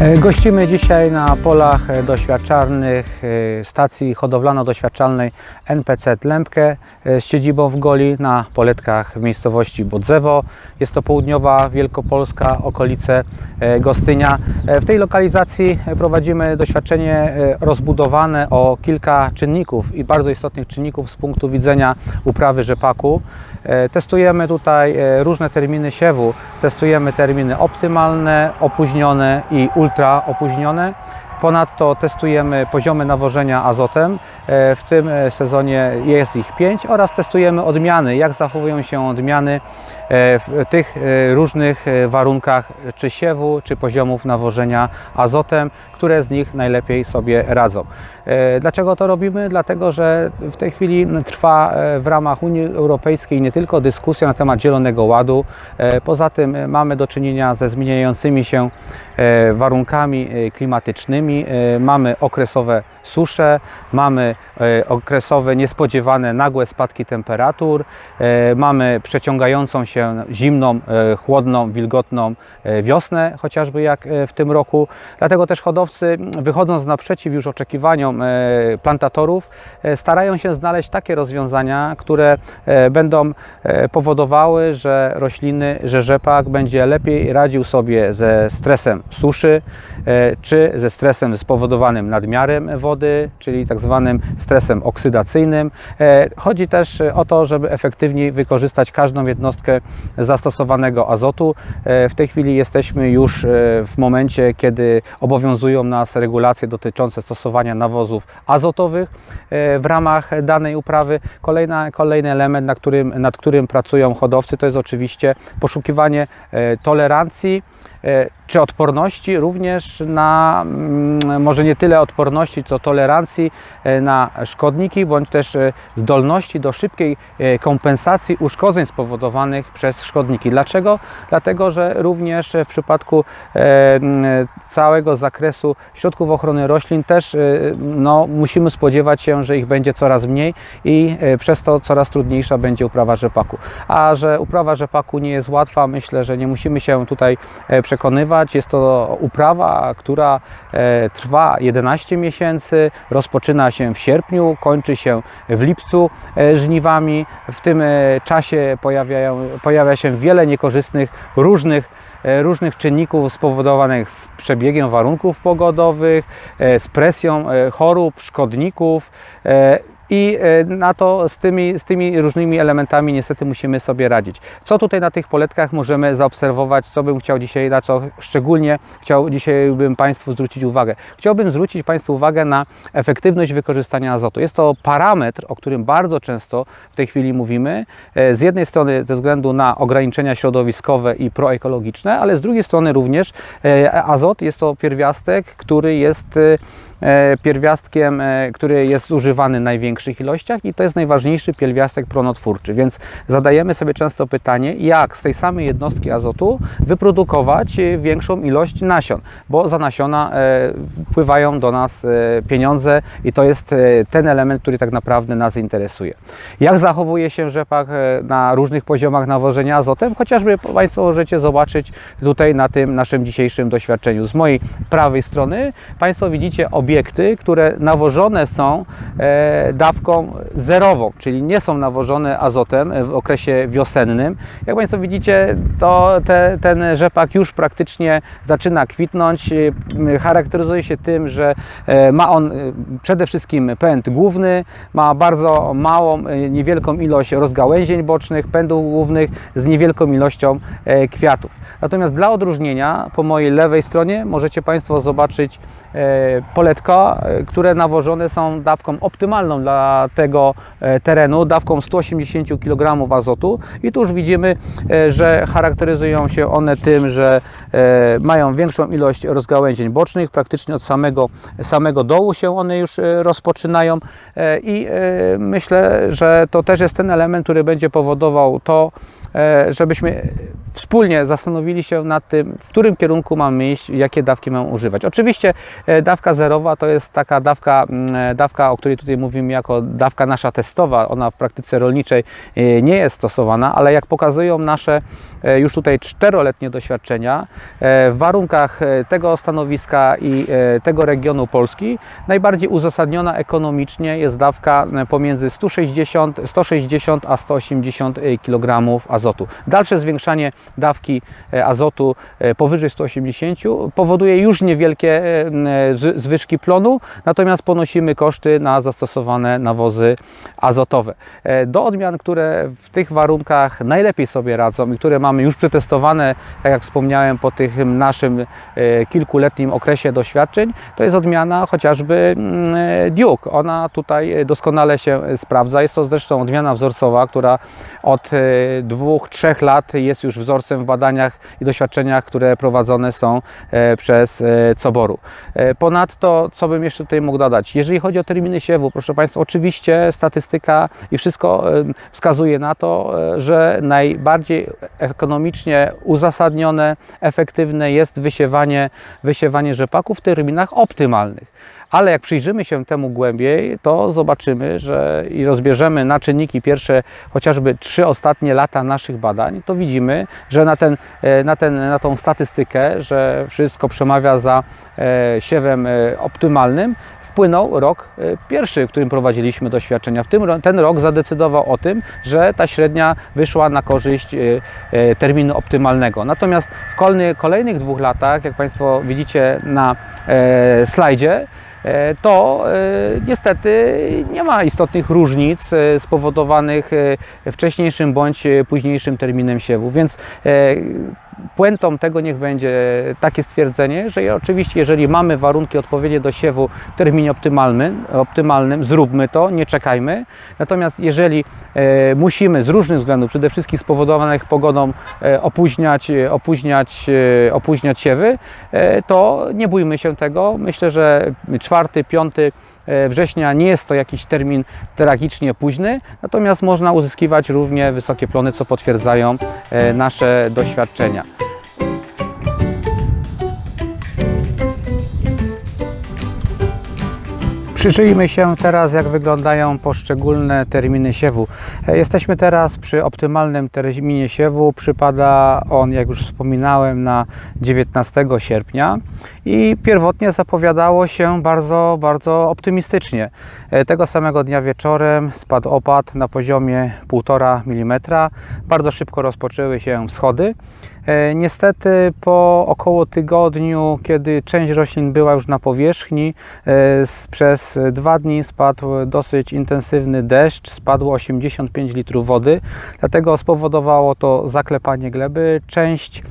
E, Gościmy dzisiaj na polach e, doświadczalnych e, stacji hodowlano-doświadczalnej NPC Lębkę e, z siedzibą w Goli na poletkach w miejscowości Bodzewo. Jest to południowa Wielkopolska, okolice Gostynia. W tej lokalizacji prowadzimy doświadczenie rozbudowane o kilka czynników i bardzo istotnych czynników z punktu widzenia uprawy rzepaku. Testujemy tutaj różne terminy siewu, testujemy terminy optymalne, opóźnione i ultra opóźnione. Ponadto testujemy poziomy nawożenia azotem. E, W tym e, sezonie jest ich pięć oraz testujemy odmiany, jak zachowują się odmiany w tych e, różnych e, warunkach, czy siewu, czy poziomów nawożenia azotem, które z nich najlepiej sobie radzą. E, Dlaczego to robimy? Dlatego, że w tej chwili trwa e, w ramach Unii Europejskiej nie tylko dyskusja na temat Zielonego Ładu, e, poza tym e, mamy do czynienia ze zmieniającymi się e, warunkami e, klimatycznymi, e, mamy okresowe susze, mamy e, okresowe niespodziewane nagłe spadki temperatur, e, mamy przeciągającą się zimną, e, chłodną, wilgotną e, wiosnę, chociażby jak e, w tym roku. Dlatego też hodowcy, wychodząc naprzeciw już oczekiwaniom plantatorów, starają się znaleźć takie rozwiązania, które będą powodowały, że rośliny, że rzepak będzie lepiej radził sobie ze stresem suszy, czy ze stresem spowodowanym nadmiarem wody, czyli tak zwanym stresem oksydacyjnym. Chodzi też o to, żeby efektywniej wykorzystać każdą jednostkę zastosowanego azotu. E, W tej chwili jesteśmy już e, w momencie, kiedy obowiązują nas regulacje dotyczące stosowania nawozów azotowych e, w ramach danej uprawy. Kolejna, kolejny element, na którym, nad którym pracują hodowcy, to jest oczywiście poszukiwanie tolerancji czy odporności również na, mm, może nie tyle odporności, co tolerancji e, na szkodniki, bądź też e, zdolności do szybkiej e, kompensacji uszkodzeń spowodowanych przez szkodniki. Dlaczego? Dlatego, że również w przypadku e, całego zakresu środków ochrony roślin też e, no, musimy spodziewać się, że ich będzie coraz mniej i e, przez to coraz trudniejsza będzie uprawa rzepaku. A że uprawa rzepaku nie jest łatwa, myślę, że nie musimy się tutaj e, przekonywać. Jest to uprawa, która e, trwa 11 miesięcy, rozpoczyna się w sierpniu, kończy się w lipcu e, żniwami. W tym e, czasie pojawiają, pojawia się wiele niekorzystnych, różnych, różnych czynników spowodowanych z przebiegiem warunków pogodowych, z presją chorób, szkodników. I e, na to z tymi, z tymi różnymi elementami niestety musimy sobie radzić. Co tutaj na tych poletkach możemy zaobserwować, co bym chciał dzisiaj, na co szczególnie chciał dzisiaj bym Państwu zwrócić uwagę? Chciałbym zwrócić Państwu uwagę na efektywność wykorzystania azotu. Jest to parametr, o którym bardzo często w tej chwili mówimy. E, Z jednej strony ze względu na ograniczenia środowiskowe i proekologiczne, ale z drugiej strony również e, azot jest to pierwiastek, który jest pierwiastkiem, e, który jest zużywany w największych ilościach i to jest najważniejszy pierwiastek pronotwórczy. Więc zadajemy sobie często pytanie, jak z tej samej jednostki azotu wyprodukować e, większą ilość nasion, bo za nasiona e, wpływają do nas e, pieniądze i to jest e, ten element, który tak naprawdę nas interesuje. Jak zachowuje się rzepak e, na różnych poziomach nawożenia azotem? Chociażby Państwo możecie zobaczyć tutaj na tym naszym dzisiejszym doświadczeniu. Z mojej prawej strony Państwo widzicie obiekty, które nawożone są e, dawką zerową, czyli nie są nawożone azotem w okresie wiosennym. Jak Państwo widzicie, to te, ten rzepak już praktycznie zaczyna kwitnąć. E, Charakteryzuje się tym, że e, ma on e, przede wszystkim pęd główny, ma bardzo małą, e, niewielką ilość rozgałęzień bocznych, pędów głównych z niewielką ilością e, kwiatów. Natomiast dla odróżnienia po mojej lewej stronie możecie Państwo zobaczyć e, e, które nawożone są dawką optymalną dla tego e, terenu, dawką 180 kg azotu. I tu już widzimy, e, że charakteryzują się one tym, że mają większą ilość rozgałęzień bocznych, praktycznie od samego, samego dołu się one już rozpoczynają. I myślę, że to też jest ten element, który będzie powodował to, żebyśmy wspólnie zastanowili się nad tym, w którym kierunku mamy iść, jakie dawki mamy używać. Oczywiście e, dawka zerowa to jest taka dawka, e, dawka, o której tutaj mówimy jako dawka nasza testowa. Ona w praktyce rolniczej e, nie jest stosowana, ale jak pokazują nasze e, już tutaj czteroletnie doświadczenia, e, w warunkach e, tego stanowiska i e, tego regionu Polski najbardziej uzasadniona ekonomicznie jest dawka e, pomiędzy 160, 160 a 180 kg azotu. Dalsze zwiększanie dawki e, azotu e, powyżej 180 powoduje już niewielkie e, zwyżki plonu, natomiast ponosimy koszty na zastosowane nawozy azotowe. Do odmian, które w tych warunkach najlepiej sobie radzą i które mamy już przetestowane, tak jak wspomniałem, po tym naszym kilkuletnim okresie doświadczeń, to jest odmiana chociażby mm, Duke. Ona tutaj doskonale się sprawdza. Jest to zresztą odmiana wzorcowa, która od e, dwóch, trzech lat jest już wzorcem w badaniach i doświadczeniach, które prowadzone są e, przez e, Coboru. E, Ponadto, co bym jeszcze tutaj mógł dodać? Jeżeli chodzi o terminy siewu, proszę Państwa, oczywiście statystyka i wszystko wskazuje na to, że najbardziej ekonomicznie uzasadnione, efektywne jest wysiewanie, wysiewanie rzepaku w terminach optymalnych. Ale jak przyjrzymy się temu głębiej, to zobaczymy, że i rozbierzemy na czynniki pierwsze chociażby trzy ostatnie lata naszych badań, to widzimy, że na, ten, e, na, ten, na tą statystykę, że wszystko przemawia za e, siewem e, optymalnym, wpłynął rok pierwszy, w którym prowadziliśmy doświadczenia. W tym, ten rok zadecydował o tym, że ta średnia wyszła na korzyść terminu optymalnego. Natomiast w kolejnych dwóch latach, jak Państwo widzicie na slajdzie, to e, niestety nie ma istotnych różnic e, spowodowanych e, wcześniejszym bądź e, późniejszym terminem siewu. Więc e, puentą tego niech będzie takie stwierdzenie, że oczywiście jeżeli mamy warunki odpowiednie do siewu w terminie optymalnym, optymalnym zróbmy to, nie czekajmy. Natomiast jeżeli e, musimy z różnych względów, przede wszystkim spowodowanych pogodą, e, opóźniać, e, opóźniać, e, opóźniać siewy, e, to nie bójmy się tego. Myślę, że czwarty, piąty września nie jest to jakiś termin tragicznie późny, natomiast można uzyskiwać równie wysokie plony, co potwierdzają e, nasze doświadczenia. Przyjrzyjmy się teraz, jak wyglądają poszczególne terminy siewu. E, Jesteśmy teraz przy optymalnym terminie siewu. Przypada on, jak już wspominałem, na 19 sierpnia i pierwotnie zapowiadało się bardzo, bardzo optymistycznie. E, Tego samego dnia wieczorem spadł opad na poziomie 1,5 mm. Bardzo szybko rozpoczęły się wschody. E, Niestety po około tygodniu, kiedy część roślin była już na powierzchni, e, przez dwa dni spadł dosyć intensywny deszcz, spadło 85 litrów wody, dlatego spowodowało to zaklepanie gleby. Część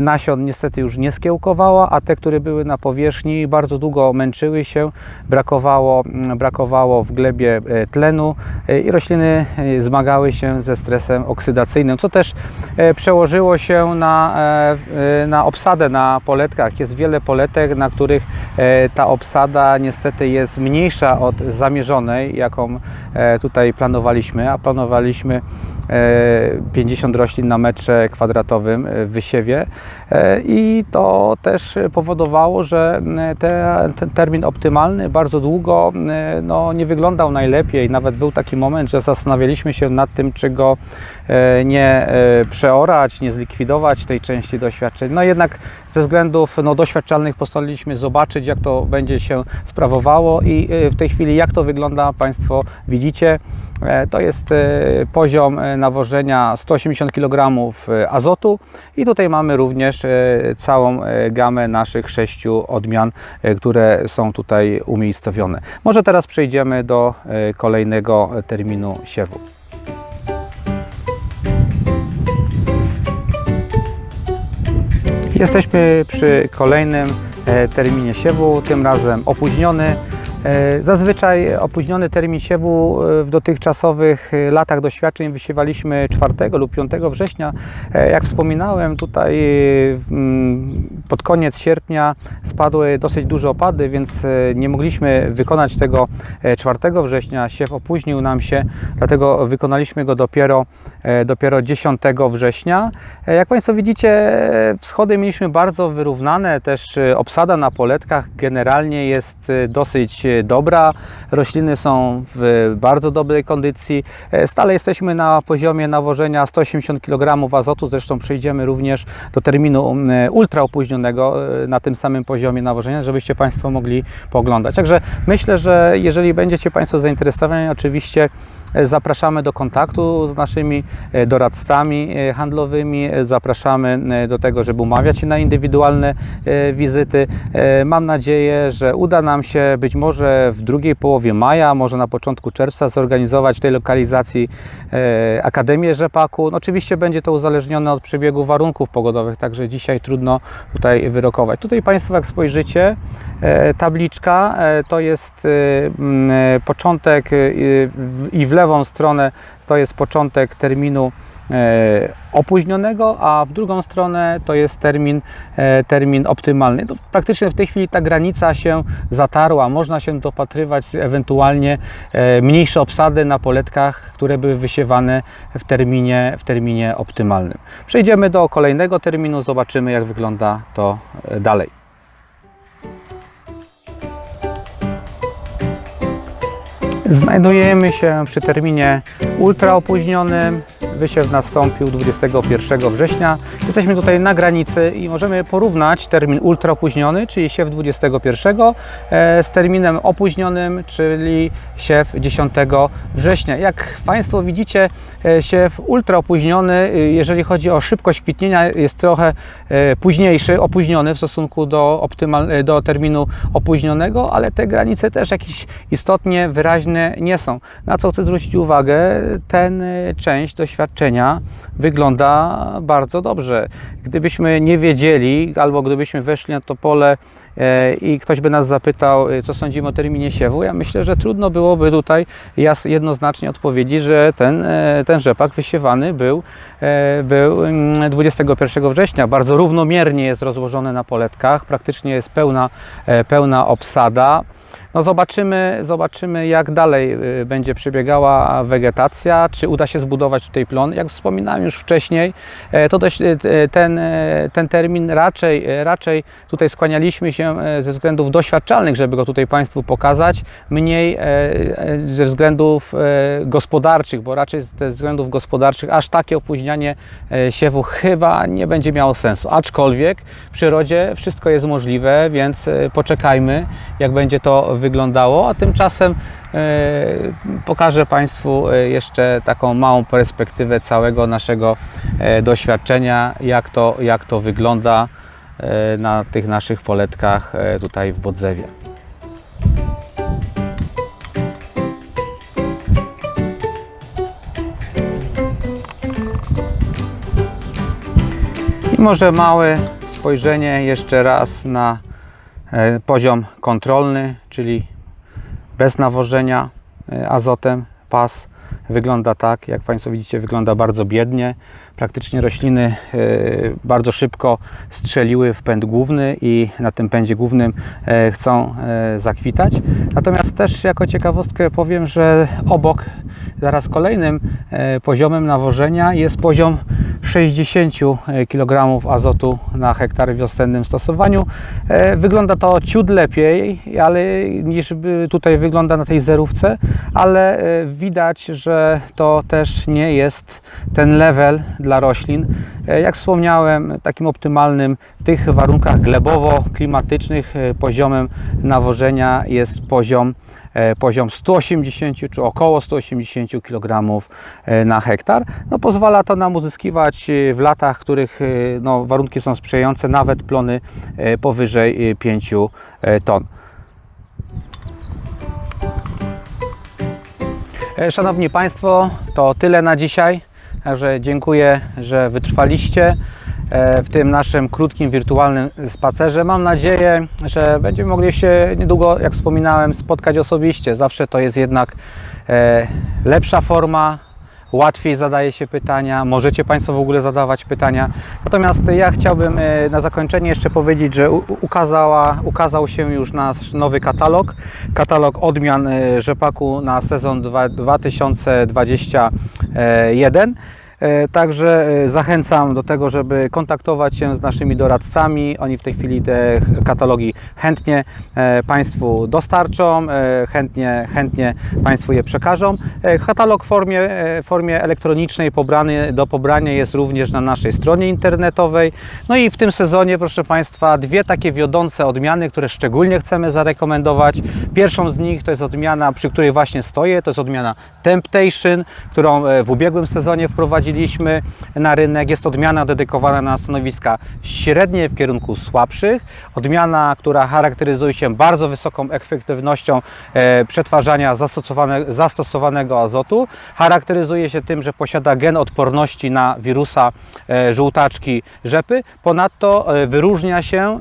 nasion niestety już nie skiełkowała, a te, które były na powierzchni bardzo długo męczyły się, brakowało, mm, brakowało w glebie e, tlenu e, i rośliny e, zmagały się ze stresem oksydacyjnym, co też e, przełożyło się na, e, e, na obsadę na poletkach. Jest wiele poletek, na których e, ta obsada niestety jest mniejsza od zamierzonej, jaką e, tutaj planowaliśmy, a planowaliśmy e, 50 roślin na metrze kwadratowym w wysiewie E, i to też powodowało, że m, te, ten termin optymalny bardzo długo m, no, nie wyglądał najlepiej. Nawet był taki moment, że zastanawialiśmy się nad tym, czy go e, nie e, przeorać, nie zlikwidować tej części doświadczeń. No jednak ze względów no, doświadczalnych postanowiliśmy zobaczyć, jak to będzie się sprawowało i e, w tej chwili jak to wygląda Państwo widzicie. E, To jest e, poziom e, nawożenia 180 kg azotu i tutaj mamy również e, całą e, gamę naszych sześciu odmian, e, które są tutaj umiejscowione. Może teraz przejdziemy do e, kolejnego terminu siewu. Jesteśmy przy kolejnym e, terminie siewu, tym razem opóźniony. E, Zazwyczaj opóźniony termin siewu e, w dotychczasowych e, latach doświadczeń wysiewaliśmy 4 lub 5 września. Jak wspominałem, tutaj pod koniec sierpnia spadły dosyć duże opady, więc nie mogliśmy wykonać tego e, 4 września. Siew opóźnił nam się, dlatego wykonaliśmy go dopiero, dopiero 10 września. Jak Państwo widzicie, wschody mieliśmy bardzo wyrównane, też obsada na poletkach generalnie jest dosyć dobra. Rośliny są w bardzo dobrej kondycji. E, Stale jesteśmy na poziomie nawożenia 180 kg azotu, zresztą przejdziemy również do terminu m, ultra opóźnionego e, na tym samym poziomie nawożenia, żebyście Państwo mogli pooglądać. Także myślę, że jeżeli będziecie Państwo zainteresowani, oczywiście e, zapraszamy do kontaktu z naszymi e, doradcami e, handlowymi. E, Zapraszamy e, do tego, żeby umawiać się na indywidualne e, wizyty. E, Mam nadzieję, że uda nam się być może w drugiej połowie maja, może na początku czerwca zorganizować w tej lokalizacji e, Akademię Rzepaku. No, oczywiście będzie to uzależnione od przebiegu warunków pogodowych, także dzisiaj trudno tutaj wyrokować. Tutaj Państwo jak spojrzycie, e, tabliczka e, to jest e, e, początek e, i w lewą stronę to jest początek terminu e, opóźnionego, a w drugą stronę to jest termin, e, termin optymalny. To praktycznie w tej chwili ta granica się zatarła. Można się dopatrywać ewentualnie e, mniejsze obsady na poletkach, które były wysiewane w terminie, w terminie optymalnym. Przejdziemy do kolejnego terminu, zobaczymy jak wygląda to dalej. Znajdujemy się przy terminie ultra opóźnionym. Wysiew nastąpił 21 września. Jesteśmy tutaj na granicy i możemy porównać termin ultra opóźniony, czyli siew 21, e, z terminem opóźnionym, czyli siew 10 września. Jak Państwo widzicie, e, siew ultra opóźniony, e, jeżeli chodzi o szybkość kwitnienia, jest trochę późniejszy, opóźniony w stosunku do, optymal, do terminu opóźnionego, ale te granice też jakieś istotnie wyraźne nie są. Na co chcę zwrócić uwagę, ten e, część doświadczenia wygląda bardzo dobrze. Gdybyśmy nie wiedzieli, albo gdybyśmy weszli na to pole e, i ktoś by nas zapytał, e, co sądzimy o terminie siewu, ja myślę, że trudno byłoby tutaj jednoznacznie odpowiedzieć, że ten, e, ten rzepak wysiewany był, e, był mm, 21 września. Bardzo równomiernie jest rozłożony na poletkach, praktycznie jest pełna, pełna obsada. No zobaczymy, zobaczymy jak dalej y, będzie przebiegała wegetacja, czy uda się zbudować tutaj plon. Jak wspominałem już wcześniej, e, to dość, e, ten, e, ten termin raczej, raczej tutaj skłanialiśmy się ze względów doświadczalnych, żeby go tutaj Państwu pokazać, mniej ze względów gospodarczych, bo raczej ze względów gospodarczych aż takie opóźnianie siewu chyba nie będzie miało sensu. Aczkolwiek w przyrodzie wszystko jest możliwe, więc poczekajmy, jak będzie to wyglądało, a tymczasem e, pokażę Państwu e, jeszcze taką małą perspektywę całego naszego e, doświadczenia, jak to, jak to wygląda na tych naszych poletkach tutaj w Bodzewie. I może małe spojrzenie jeszcze raz na poziom kontrolny, czyli bez nawożenia e, azotem. Pas wygląda tak, jak Państwo widzicie, wygląda bardzo biednie. Praktycznie rośliny e, bardzo szybko strzeliły w pęd główny i na tym pędzie głównym e, chcą e, zakwitać. Natomiast też jako ciekawostkę powiem, że obok zaraz kolejnym e, poziomem nawożenia jest poziom 60 kg azotu na hektar w wiosennym stosowaniu. E, Wygląda to ciut lepiej, ale niż tutaj wygląda na tej zerówce, ale e, widać, że to też nie jest ten level dla roślin. E, Jak wspomniałem, takim optymalnym w tych warunkach glebowo-klimatycznych e, poziomem nawożenia jest poziom e, poziom 180 czy około 180 kg e, na hektar. No, pozwala to nam uzyskiwać e, w latach, w których e, no, warunki są sprzyjające, nawet plony e, powyżej e, 5 e, ton. E, Szanowni Państwo, to tyle na dzisiaj. Także dziękuję, że wytrwaliście. E, w tym naszym krótkim, wirtualnym spacerze. Mam nadzieję, że będziemy mogli się niedługo, jak wspominałem, spotkać osobiście. Zawsze to jest jednak e, lepsza forma, łatwiej zadaje się pytania, możecie Państwo w ogóle zadawać pytania. Natomiast ja chciałbym e, na zakończenie jeszcze powiedzieć, że ukazała, ukazał się już nasz nowy katalog, katalog odmian rzepaku na sezon dwa- 2021. E, Także e, zachęcam do tego, żeby kontaktować się z naszymi doradcami. Oni w tej chwili te katalogi chętnie e, Państwu dostarczą, chętnie, chętnie Państwu je przekażą. Katalog w formie, formie elektronicznej pobrany do pobrania jest również na naszej stronie internetowej. No i w tym sezonie, proszę Państwa, dwie takie wiodące odmiany, które szczególnie chcemy zarekomendować. Pierwszą z nich to jest odmiana, przy której właśnie stoję, to jest odmiana Temptation, którą w ubiegłym sezonie wprowadziliśmy na rynek. Jest odmiana dedykowana na stanowiska średnie w kierunku słabszych. Odmiana, która charakteryzuje się bardzo wysoką efektywnością e, przetwarzania zastosowane, zastosowanego azotu. Charakteryzuje się tym, że posiada gen odporności na wirusa e, żółtaczki rzepy. Ponadto e, wyróżnia się,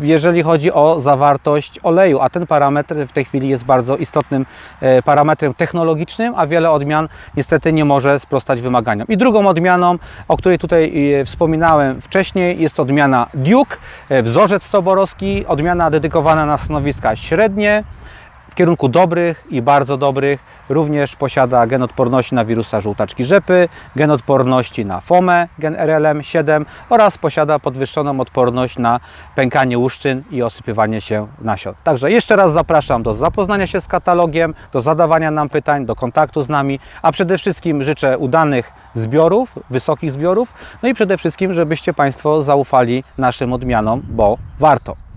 jeżeli chodzi o zawartość oleju, a ten parametr w tej chwili jest bardzo istotnym parametrem technologicznym, a wiele odmian niestety nie może sprostać wymaganiom. I drugą odmianą, o której tutaj e, wspominałem wcześniej, jest odmiana Duke, e, wzorzec toborowski, odmiana dedykowana na stanowiska średnie, w kierunku dobrych i bardzo dobrych. Również posiada gen odporności na wirusa żółtaczki rzepy, gen odporności na FOME, gen RLM7 oraz posiada podwyższoną odporność na pękanie łuszczyn i osypywanie się nasion. Także jeszcze raz zapraszam do zapoznania się z katalogiem, do zadawania nam pytań, do kontaktu z nami, a przede wszystkim życzę udanych zbiorów, wysokich zbiorów, no i przede wszystkim, żebyście Państwo zaufali naszym odmianom, bo warto.